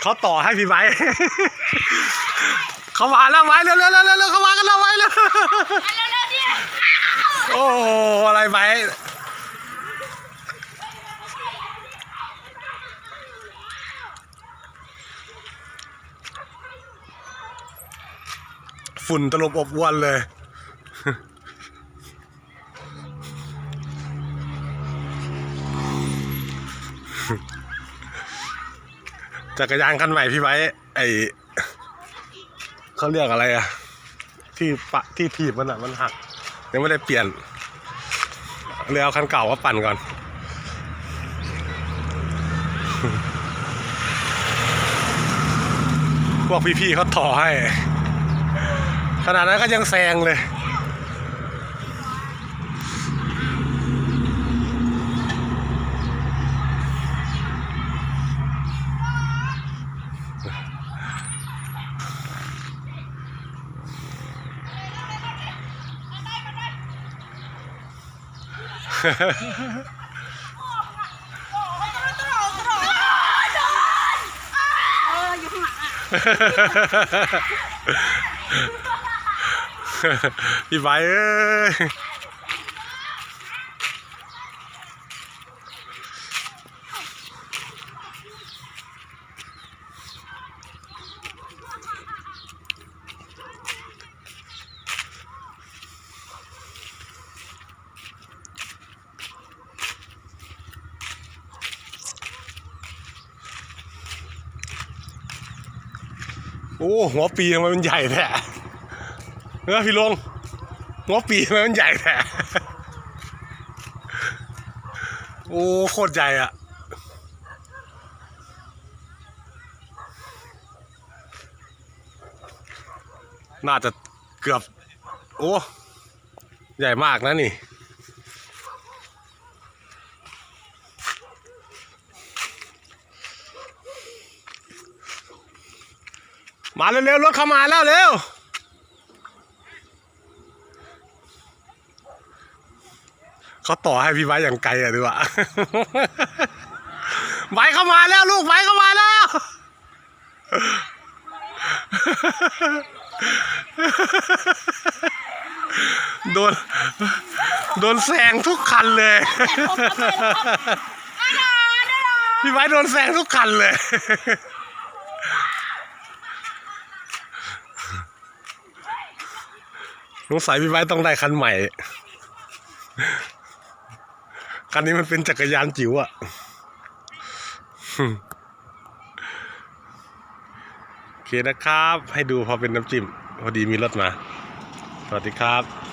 เขาต่อให้พี่ไบร์ทเขามาแล้วไว้เร็วเร็วเร็วเร็วเขามากันแล้วไว้แล้วโอ้อะไรไบร์ทฝุ่นตลบอบอวนเลย จักรยานคันใหม่พี่ไว้ไอเขาเรียกอะไรอะที่ปะที่ถีบมันอะมันหัก ยังไม่ได้เปลี่ยนเลยเอาคันเก่ามาปั่นก่อนพวกพี่ๆเขาต่อให้ ขนาดนั้นก็ยังแซงเลย เอออยู่ข้างหลังอะ พี่ไบเอ้ย โอ้หัวปีทำไมมันใหญ่แท้เออพี่ลงหัวปีทำไมมันใหญ่แท้โอ้โคตรใหญ่อะน่าจะเกือบ โอ้ ใหญ่มากนะนี่ มาเร็วๆรถเข้ามาแล้วเร็วเขาต่อให้พี่ไว้อย่างไกลอะดีกว่าไว้เข้ามาแล้วลูกไว้เข้ามาแล้วโดนโดนแซงทุกคันเลย พี่ไว้โดนแซงทุกคันเลย สงสัยพี่ไว้ต้องได้คันใหม่ คันนี้มันเป็นจักรยานจิ๋วอะโอเคนะครับ ให้ดูพอเป็นน้ำจิ้ม พอดีมีรถมา สวัสดีครับ